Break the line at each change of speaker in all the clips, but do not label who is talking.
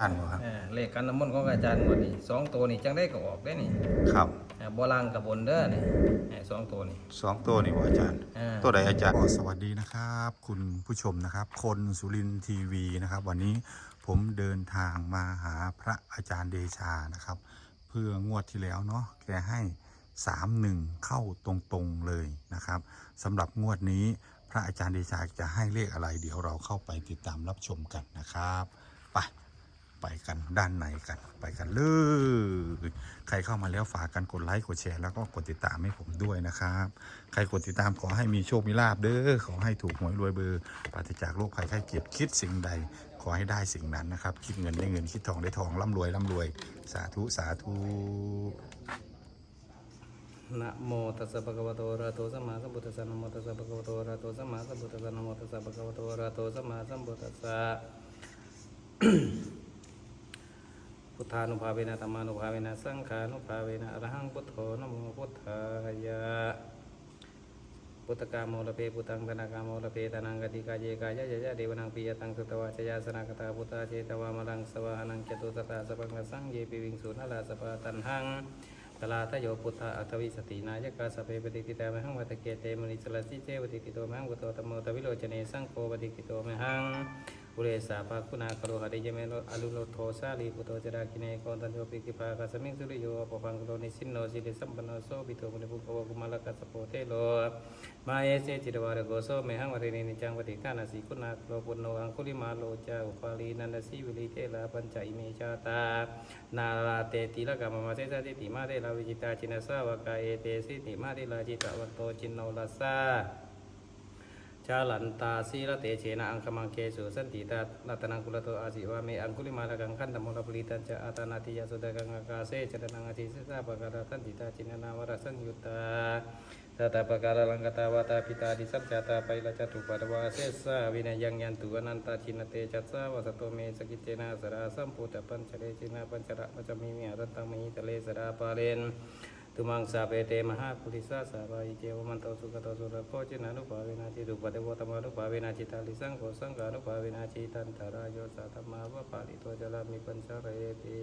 อ่านบ่ครับ
อ่าเลขกันน้ำมนต์ของอาจารย์หมดนี่สองตัวนี่จังได้ก็ออกได้นี่
ครับ
อ่าบ่ล่างกับบนเด้อนี่อ่าสองตัวนี่
สองตัวนี่บ่อาจารย์
อ่า
ตัวใดอาจารย์สวัสดีนะครับ คุณผู้ชมนะครับ คนสุรินทร์ทีวีนะครับ วันนี้ผมเดินทางมาหาพระอาจารย์เดชานะครับ เพื่องวดที่แล้วเนาะแกให้สามหนึ่งเข้าตรงๆเลยนะครับสำหรับงวดนี้พระอาจารย์เดชาจะให้เลขอะไร เดี๋ยวเราเข้าไปติดตามรับชมกันนะครับไป ไปกันด้านในกันไปกันเลยใครเข้ามาแล้วฝากกันกดไลค์กดแชร์แล้วก็กดติดตามให้ผมด้วยนะครับ ใครกดติดตามขอให้มีโชคมีลาบเด้อขอให้ถูกหวยรวยเบอร์ปราศจากโรคภัยไข้เจ็บคิดสิ่งใด ขอให้ได้สิ่งนั้นนะครับ คิดเงินได้เงินคิดทองได้ทองร่ำรวยร่ำรวย สาธุสาธุ
นะโมตัสสะภะคะวะโตอะระหะโตสัมมาสัมพุทธัสสะนะโมตัสสะภะคะวะโตอะระหะโตสัมมาสัมพุทธัสสะนะโมตัสสะภะคะวะโตอะระหะโตสัมมาสัมพุทธัสสะ พุทธานุภาเวนะธรรมานุภาเวนะสังฆานุภาเวนะอรหังพุทโธนโมพุทธายะพุทธกามโมลเพพุทธังธนากามโมลเพธนังกติกาเยกายะยะยะเดวนังปิยตังสุตวาชยาสนากตาพุทธาเจตวามลังสวานังจตุสตาสปังสังเยปิวิงสุนลาสปะตันหังตลาทโยพุทธะอัตวิสตินายกาสเปปฏิกิตามหังวัตเกเตมุนิสลสิเจวติกิโตมหังวุโตตมโมตวิโลจเนสังโฆปฏิกิโตมหัง อุเรสาภาคุณาคโรหะเดยเมโลอลุโลโทสาลีพุโตจรากิเนโกตันโยปิกิภาคาสมิงสุริโยปปังโลนิสินโนสิริสัมปันโนโสปิโตมุนิภุกวกุมารกัสสโปเทโลมาเอเสจิตวารโกโซเมหังวรินินิจังปฏิฆานาสีคุณาคโลปุณโนอังคุลิมาโลจาอุปาลีนันทสีวิลิเทลาปัญจอิเมชาตานาลาเตติละกามมาเสสติติมาเตลาวิจิตาจินสาวกาเอเตสิติมาเตลาจิตาวันโตจินโนลัสสา ชาลันตาสีละเตเชนะอังคมังเคสุสันติตาลัตนังกุลโตอาสิวาเมอังคุลิมาลกังขันตมลปลิตันจะอาตานาติยาสุดกังกาเสจตนังอาทิสสาปะการตันติตาจินนาวรสังยุตตาตตาปะการลังกตาวาตาปิตาดิสัจจตาไปละจตุปัตวาเสสาวินัยยังยันตุอนันตาจินเตจัสสาวสโตเมสกิจเจนะสราสัมพุทธปัญจเรจินาปัญจระปัจมิมิอรันตังมิตะเลสราปาเลน ตุมังสาเปเตมหาปุริสาสาบายเจวมันโตสุขโตสุรโคจินานุภาเวนาจิตุปเตโวตมานุภาเวนาจิตาลิสังโฆสังฆานุภาเวนาจิตันตรายโยสัตมาวะปาลิโตจลามิปัญชเรติ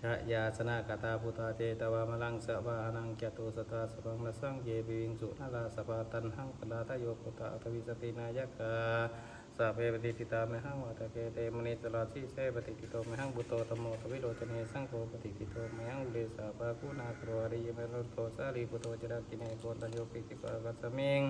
ชะยาสนากตาพุทธาเจตวามลังสวานังจตุสตาสังละสังเยบิวิงสุนาลาสปาตันหังปลาทโยพุทธาอทวิสตินายกา สาเพปฏิทิตาเมหังวัตเกเตมณีตลาชีเสปฏิกิโตเมหังบุตโตตมโมทวิโรจเนสังโฆปฏิกิโตเมหังเดสาภาคุนาครวาริยเมรุโตสาลีปุโตจรักิเนโกตัญโยปิติปะกัสมิง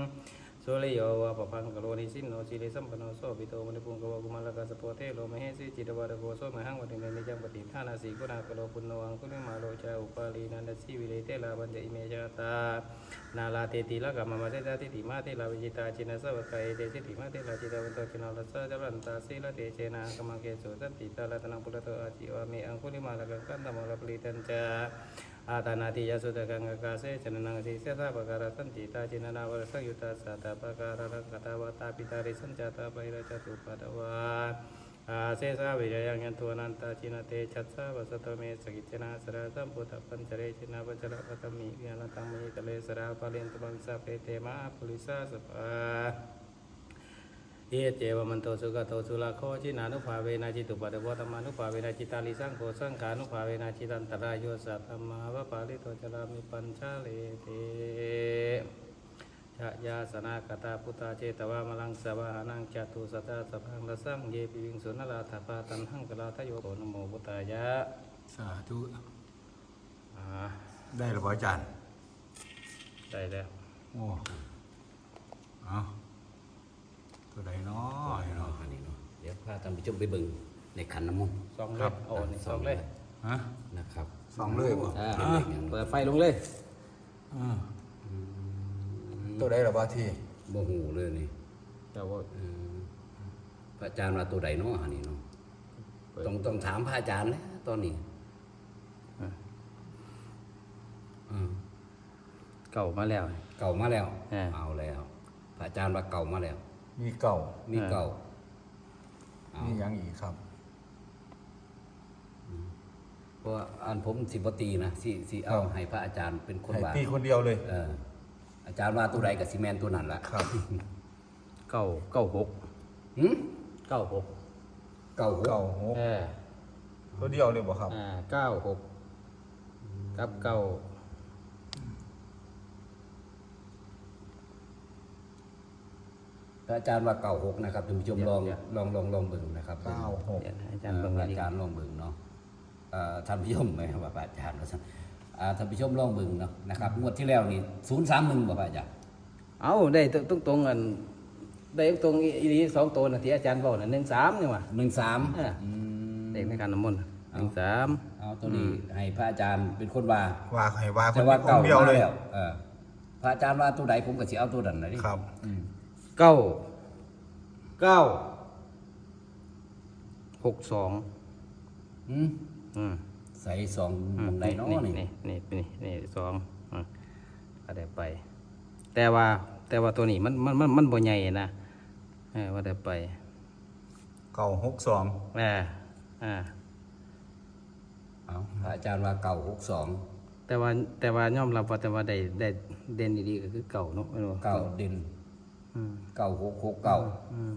สุริโยวะปะพังกโลนิสินโนสิริสัมปโนโสปิโตมณิปุงกวะกุมารกัสสโพเทโลมเหสีจิตวารโกโสมหังวัติเนนิจังปฏิทานาสีกุณากโลปุณโนังคุลิมาโลจาอุปาลีนันสีวิเลเตลาบัญจอิเมจาตานาลาเตติละกามามาเตตาติติมาเตลาวิจิตาจินสวกายเตสิติมาเตลาจิตาวันโตจินาลสะจรันตาสีละเตเจนะกมังเกสุสันติตาลตนังปุระโตอาจิวามิอังคุลิมาลกังกันตมรปลิตันจา อาตานาติยสุตะกังกาเสจนนังสิเสตาปการสันติตาจินนาวรสังยุตาสัตตาปการังกตาวตาปิตาริสัญจาตาไประจตุปัตวาอาเสสาวิจยังยันตัวนันตาจินเตชัสสะวสตเมสกิจนาสระสัมพุทธปัญจเรจินาปัจระปตมิวิหารตังมิตเลสระปาเลนตุบังสะเปเตมาปุริสาสปา เอเจวมันโตสุกโตสุลาโคจินานุภาเวนะจิตุปัตตวตมานุภาเวนะจิตาลิสังโฆสังขานุภาเวนะจิตันตรายโยสัตตมาวะปาลิโตจรามิปัญชาเลเตชะยาสนากตาพุทธาเจตวามลังสวานังจตุสตาสพังละสังเยปิวิงสุนลาถาปาตันหังกลาทโยโกนโมพุทธายะ
สาธุ
อ่า
ได้หรือเปล่าอาจารย์
ได้แล้ว
โอ้เอาตัวใดเนาะ
เนาะอันนี้ เนาะเดี๋ยวพาท่านผู้ชมไปเบิ่งในขันน้ำมนต์
สองเลยโอ้นี่สองเลย
ฮะ
นะครับ
สองเลยบ่
อ่า
เปิดไฟลงเลย
อ่าตัวใดหรือเปล่าที่
บ่หูเลยนี่
แต่ว่า
เออพระอาจารย์ว่าตัวใดเนาะอันนี้เนาะต้องต้องถามพระอาจารย์นะตอนนี้อืม
เก่ามาแล้ว
เก่ามาแล้ว
อ่า
เอาแล้ว พระอาจารย์ว่าเก่ามาแล้ว
มีเก่า
มีเก่า เอา
มียังอีกครับ
เพราะว่าอันผมสิบตีนะสิสิเอาให้พระอาจารย์เป็นคน
ให้
ว่า
ตีคนเดียวเลย
เอออาจารย์ว่าตัวใดกับซีเมนตัวนั้นละ
ครับ
เก่าเก่าหก
หืม
เก้าหก
เก้าหก
เก้าหก
เออ
ตัวเดียวเลยบ่ครับ
อ่าเก้าหกกับเก้า
พระอาจารย์ว่าเก้าหกนะครับท่านผู้ชมลองลองลองลองเบิ่งนะครับ
เก้าหก
เดี๋ยวให้อา
เอ่
จารย์
อ
เบิ่ง
พ
ให้
ระ
ดี
อาจารย์ลองเบิ่งเนาะเอ่อท่านผู้ชมไหมครับว่าพระอาจารย์ว่าซั่นอ่าท่านผู้ชมลองเบิ่งเนาะนะครับงวดที่แล้วนี่ศูนย์สามหนึ่งบ่พระอาจารย์
เอาได้ตรงตรงๆกันได้ตรงอีนี้สองตัวนะที่อาจารย์บอกนะหนึ่งสามนี่หว่า
หนึ่งสาม
เออเลขในการน้ำมนต์หนึ่งสาม
เอาตัวนี้ให้พระอาจารย์เป็นคนว่า
ว่าให้ว่า
แต่ว่า
ค
เก่าน
เดียวเลย
มแล้วเออพระอาจารย์ว่าตัวใดผมก็สิเอาตัวนั้นนะดิ
ครับ
อืม
เก้าเก้าหกสอง
อืม
อืม
ใส่สองหมองใดเนาะนี่
นี่นี่นี่นี่สองอืมก็ได้ไป แต่ว่า แต่ว่าตัวนี้มันมันมันมันบ่ใหญ่นะเออว่าได้ไป
เก้าหกสอง
อ่าอ่า
เอาพระอาจารย์ว่าเก่าหกสอง
แต่ว่าแต่ว่ายอมรับว่าแต่ว่าได้ได้เด่นดีๆก็คือเก่าเนาะไม่รู้
เก่าเด่น
อืม
เก่าหกหกเก่า
อืม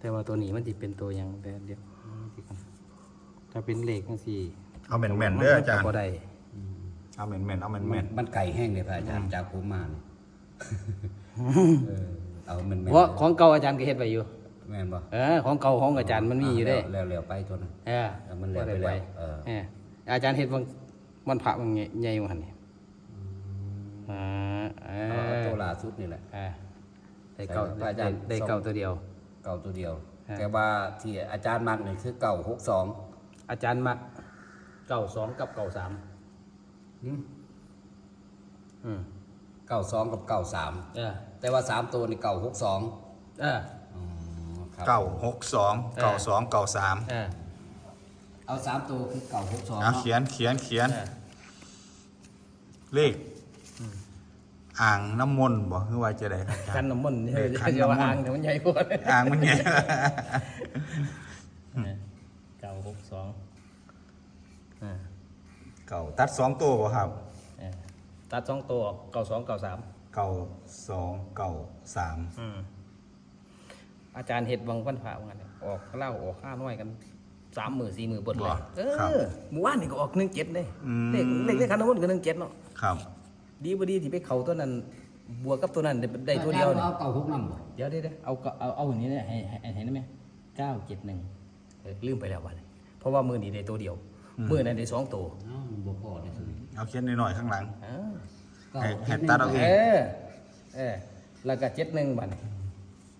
แต่ว่าตัวนี้มันจะเป็นตัวอย่างแต่เดี๋ยวสิกันถ้าเป็นเหล็กจังซี่
เอาแม่นแม่นๆเด้ออาจารย์
ก็ได้
เอาแม่นแม่นๆเอาแม่นแม่น
มันไก่แห้งเลยพระอาจารย์จากผมมาเนี่ยเออเอามันแม่น
เพราะของเก่าอาจารย์ก็เฮ็ดไว้อยู่
แม่นบ่
เออของเก่าของอาจารย์มันมีอยู่เด้
แล้วแล้วไปตัวนั้น
เออ
เอามันแล้วไปแล้วเออ
เอออาจารย์เฮ็ดวันวันพระวันใหญ่ๆวันหั่นนี่อ่าเอ
เอาเอา
อ
ตัวล่าสุดนี่แหละ
เออ ได้เก่า
ใส่พระอาจารย์
ได้ได้เก่าตัวเดียว
เก่าตัวเดียว
ฮะ
แต่ว่าที่อาจารย์มักนี่คือเก่าหกสอง
อาจารย์มักเก่าสองกับเก่าสามอืม
เก่าสองกับเก่าสาม
เออ
แต่ว่าสามตัวนี่เก่าหกสอง
เออ
อ๋อครับ
ๆเก้าหกสองเก้าสองเก้าสาม
เออ
เอาสามตัวคือเก่าหกสอง
อะ
เนาะ
เขียนเขียนเขียน
เออ
เลข อ่างน้ำมนต์บ่คือว่าจะได้ครับอาจาร
คัน
ย์
น้ำมนต์
เออคัน
เดี๋ยว
น้ำมนต์
อ่างเดี๋ยวมันใหญ่กว่า
อ่างมันเนี่ย
เก่าหกสองเออ
เก่าตัดสองตัวบ่ครับ
เออตัดสองตัวออกเก่าสองเก่าสาม
เก่าสองเก่าสาม
อืมอาจารย์เห็ดวังพันผ่าวันนี้ออกเหล่าออกข้าน้อยกันสามหมื่นสี่หมื่นบทเลยเอ
ครับ
อหมู่บ้านนี่ก็ออกหนึ่งเจ็ดเลย
อืม
เลขเลขเลขคันน้ำมนต์ก็หนึ่งเจ็ดเนาะ
ครับ
ดีบ่ดีที่ไปเขาตัวนั้นบวกกับตัวนั้นได้ได้ตัวเดียว
อาจาร
นี่
เอาเก่าหกนำบ่
เดี๋ยวเดี๋ยวเดี๋ยวเอาก็เอาเอาอย่างนี้เนี่ยให้ให้ให้เห็นไหมเก้าเจ็ดหนึ่งลืมไปแล้ววันนี้เพราะว่ามือนี้ได้ตัวเดียวมือนั้นได้สองตัว
เอ้ามันบ่พอได้สิ
เอาเขียนหน่อยๆข้างหลัง
เออ
เก่า
ให้ให้
จ็หนึ่ง
ตัดเอาเอง
เออเออแล้วก็เจ็ดหนึ่งบัดนี้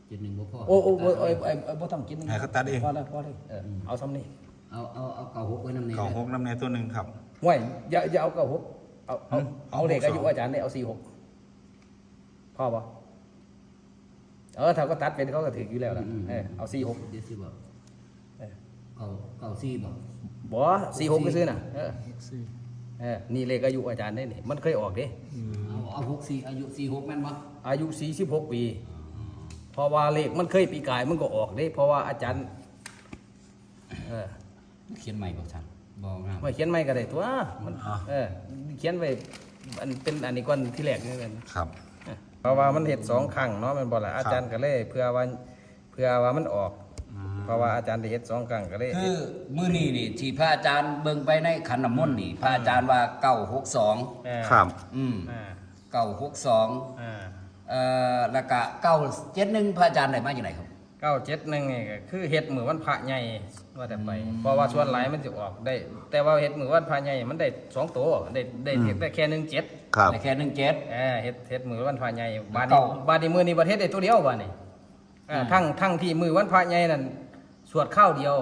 เจ็ดหนึ่งบ่พอ
โอ้โอ้โอ้โอ้โอ้โอ้บ่ต้องกิน
ให้เขาตัดเอง
พอแล้วพอแล้วเออเอาซ้ำนี่
เอาเอาเอาเก่าหกไว้นำนี่
เก่าหกน้ำในตัวหนึ่งครับ
ห่วยอย่าอย่าเอาเก้าหก เอาเอา
อืม
เอาเด็ก
เอา
อา
หกสอง
ยุอาจารย์เนี่ยเอาสี่หกพ่อปะเออถ้าก็ตัดเป็นเขาก็ถืออยู่แล้วนะเออเอาสี่หก
เดี๋ยวสิบ่
เออ
เก่าเก่าสี่บ่
บ่สี่หกก็ซื้อน่ะเออเออนี่เลขอายุอาจารย์ได้นี่มันเคยออกเด้
เอาเอาหกสี่อายุสี่หกแม่นบ่
อายุสี่สิบหกปีเพราะว่าเลขมันเคยปีกายมันก็ออกเด้ เพราะว่าอาจารย์ เออ
เขียนใหม่บ่ทัน บ่งาม
มาเขียนไม่ก็ได้ตัวมัน
อ่า
เออเขียนไว้อันเป็นอันนี้ก่อนที่แรกนี่กัน
ครับ
เพราะว่ามันเห็ดสองครั้งเนาะแมันบ่ล่ะอาจารย์ก็เลยเพื่อว่าเพื่อว่ามันออก เพราะว่าอาจารย์ได้เฮ็ดสองครั้งก็เลย
คือมื้อนี้นี่ที่พระอาจารย์เบิ่งไปในขันน้ำมนต์นี่ พระอาจารย์ว่าเก่าหกสอง
เออ
ครับ
อืม
อ่า
เก่าหกสอง
อ่า
เอ่อแล้วก็เก้าเจ็ดหนึ่งพระอาจารย์ได้มาจากไหนครับ
เก้าเจ็ดหนึ่งนี่ก็คือเฮ็ดมือวันพระใหญ่ ว่าแต่ไปเพราะว่าส่วนหลายมันจะออกได้ แต่ว่าเฮ็ดมือวันพระใหญ่มันได้สองตัวได้ได้เฮ็ดได้แค่หนึ่งเจ็ด
ครับ
ได้แค่หนึ่งเจ็ด
เออเฮ็ดเฮ็ดมือวันพระใหญ่บาดนี้
เก้า
บาดนี้มือนี้ประเทศได้ตัวเดียวบาดนี้อ่าทั้งทั้งที่มือวันพระใหญ่นั่นสวดข้าวเดียว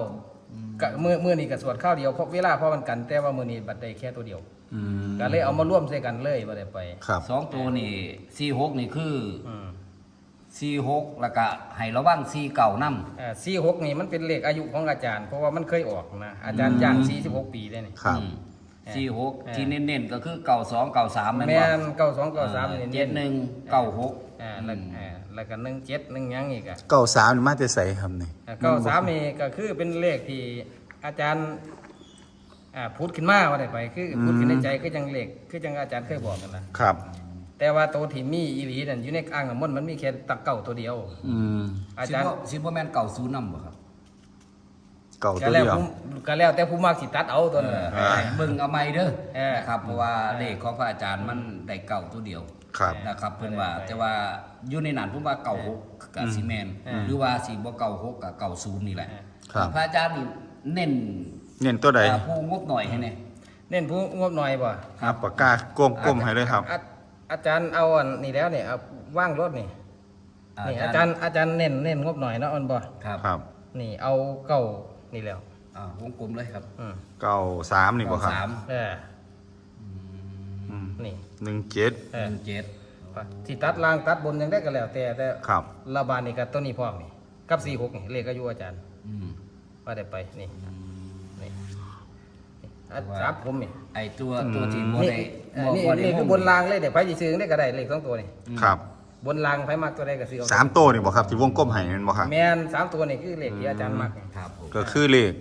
กะมือมือนี้ก็สวดข้าวเดียวเพราะเวลาพอมันกัน แต่ว่ามือนี้บัดได้แค่ตัวเดียว
อืม
ก็เลยเอามาร่วมใส่กันเลยบ่ได้ไป
ครับ
สองตัวนี่สี่หกนี่คือ
อืม
สี่หกแล้วก็ให้ระวังสี่เก่านำ
อ่าสี่หกนี่มันเป็นเลขอายุของอาจารย์ เพราะว่ามันเคยออกนะ อาจารย์ย่างสี่สิบหกปีได้นี่
ครับ
สี่หก
เออ
ที่เน้นๆก็คือเก่าสองเก่าสามแม่น
แม่
บ่
นเก้าสองเก้าสามนี่
เจ็ดหนึ่งเก่าหก
อ่าแล้วอ่าแล้วก็หนึ่งเจ็ดหนึ่งหยังอีกอะ
เก่าสามนี่มาจะใส่ครับนี่
เก้าสามนี่ก็คือเป็นเลขที่อาจารย์อ่าพูดขึ้นมาว่าได้ไป คือพูดขึ้นในใจคือจังเลขคือจังอาจารย์เคยบอกกันนะครับ แต่ว่าตัวที่มีอีหลีนั่นอยู่ในอ่างน้ำมนต์มันมีแค่ตะเก่าตัวเดียว
อืม
อา
สิ
จารย์
บ่สิบ่แม่นเก่าศูนย์นำบ่ครับ
เก่า
ก็
ตัว
แล้ว
เดียว
ผู้ก็แล้วแต่ผู้มากสิตัดเอาตัวนั้น
เออให้เบิ่งเอาใหม่เด้อ
เออ
นะครับเพราะว่าเลขของพระอาจารย์มันได้เก่าตัวเดียว
ครับ
นะครับเพิ่นว่าแต่ว่าอยู่ในนั้นผมว่าเก่าหกกับซีเมน
อืม
หรือว่าสิบ่เก่าหกกับเก่าศูนย์นี่แหละ
ครับ
พระอาจารย์นี่เน้น
เน้นตัวใด
อ่าผู้งบหน่อยให้แน่
เน้นผู้งบหน่อยบ่
ครับปากกาก้มก้มให้เลยครับ
อา อาจารย์เอาอันนี่แล้วเนี่ยเอาว่างรถนี่นี่อาจารย์อาจารย์เน้นเน้นงบหน่อยเนาะอันบ่
ครับ
ครับ
นี่เอาเก้านี่แล้ว
อ่าวงกลมเลยครับ
อืม
เก่าสามนี่บ่ครับ
เก้าสาม
เออ
อืม
นี่
หนึ่งเจ็ด
เอ
ห
อ
นึ่งเจ็ด
ที่ตัดล่างตัดบนยังได้ก็แล้วแต่แต่
ครับ
ระบาดนี่กับตัวนี้พร้อมนี่กับสี่หกนี่เลขอายุอาจารย์
อืม
ว่าได้ไปนี่นี่นี่ อะ
ว่า
สามผมนี่
ไอตัวตัวที่บ่
นี่
ได้
เออนี่นี่คือบนรางเลยเดี๋ยวไปจีซื้อได้ก็ได้เลขสองตัวนี่
ครับ
บนรางไปมากตัวได้ก็ซื้อเอ
สามตัวนี่บ่ครับที่วงกลมให้นั่นบ่ครับ
แมนสามตัวนี่คือเลขที่อาจารย์มัก
ครับผม
ก็คือเลข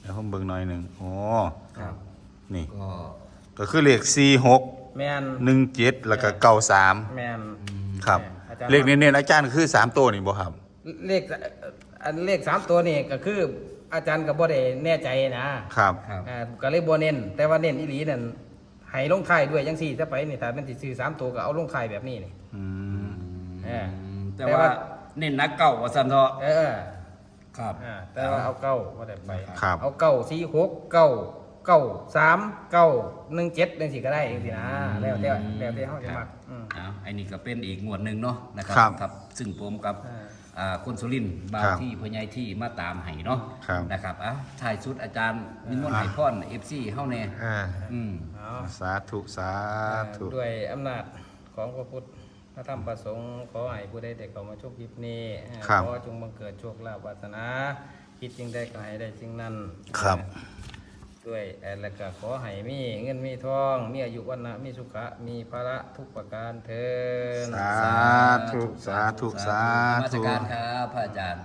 เดี๋ยวผมเบิ่งหน่อยหนึ่งอ๋อ
ครับ
นี่
ก็
ก็คือเลขสี่หก
แมน
หนึ่งเจ็ดแล้วก็เก้าสาม
แมน
ครับ
อาจารย์
เลขเน้นๆอาจารย์คือสามตัวนี่บ่ครับ
เลขอันเลขสามตัวนี่ก็คือ อาจารย์กับบ่ได้แน่ใจนะครับ
ครับ
อ่าก็เลยบ่เน้นแต่ว่าเน้นอีหลีนั่นให้ลงท้ายด้วยจังซี่ถ้าไปนี่ถ้ามันสิซื้อสามตัวก็เอาลงท้ายแบบนี้นี่
อืม
เออ
แต่
แต่
ว่า
ว่า
เน้นนักเก่าว่าซั่นเถอะ
เออ
ครับ
อ่าแต่ว่าเอาเก้าบ่ได้ไป
ครับ
เอาเก้าสี่หกเก้าเก้าสามเก้าหนึ่งเจ็ดจังซี่ก็ได้จังซี่นะแล้วแต่แล้วแต่เฮาจะมักอืม
อ้าวไอ้นี่ก็เป็นอีกงวดหนึ่งเนาะนะครั
ครับ
ครับ ซึ่งผมกับ
อ่า
อ่าคนสุรินทร์บาง
ครับ
ที่พญายที่มาตามให้เนาะ
ครับ
นะครับอะถ่ายชุดอาจารย์นิมนต์ให้พรเอฟซีเฮาแน่
เออ
อืม
เอา
สาธุสาธุ
ด้วยอำนาจของพระพุทธพระธรรมประสงค์ขอให้ผู้ใดได้เข้ามาชมคลิปนี้
ครับ
ขอจงบังเกิดโชคลาภวาสนา คิดจึงได้ก็ให้ได้สิ่งนั้น
ครับ
ด้วยเอ่อแล้วก็ขอให้มีเงินมีทอง มีอายุวันนะมีสุขะ มีภาระทุกประการเทิน
สาธุ สาธุ สา
มาส
ธุ
การครับพระอาจารย์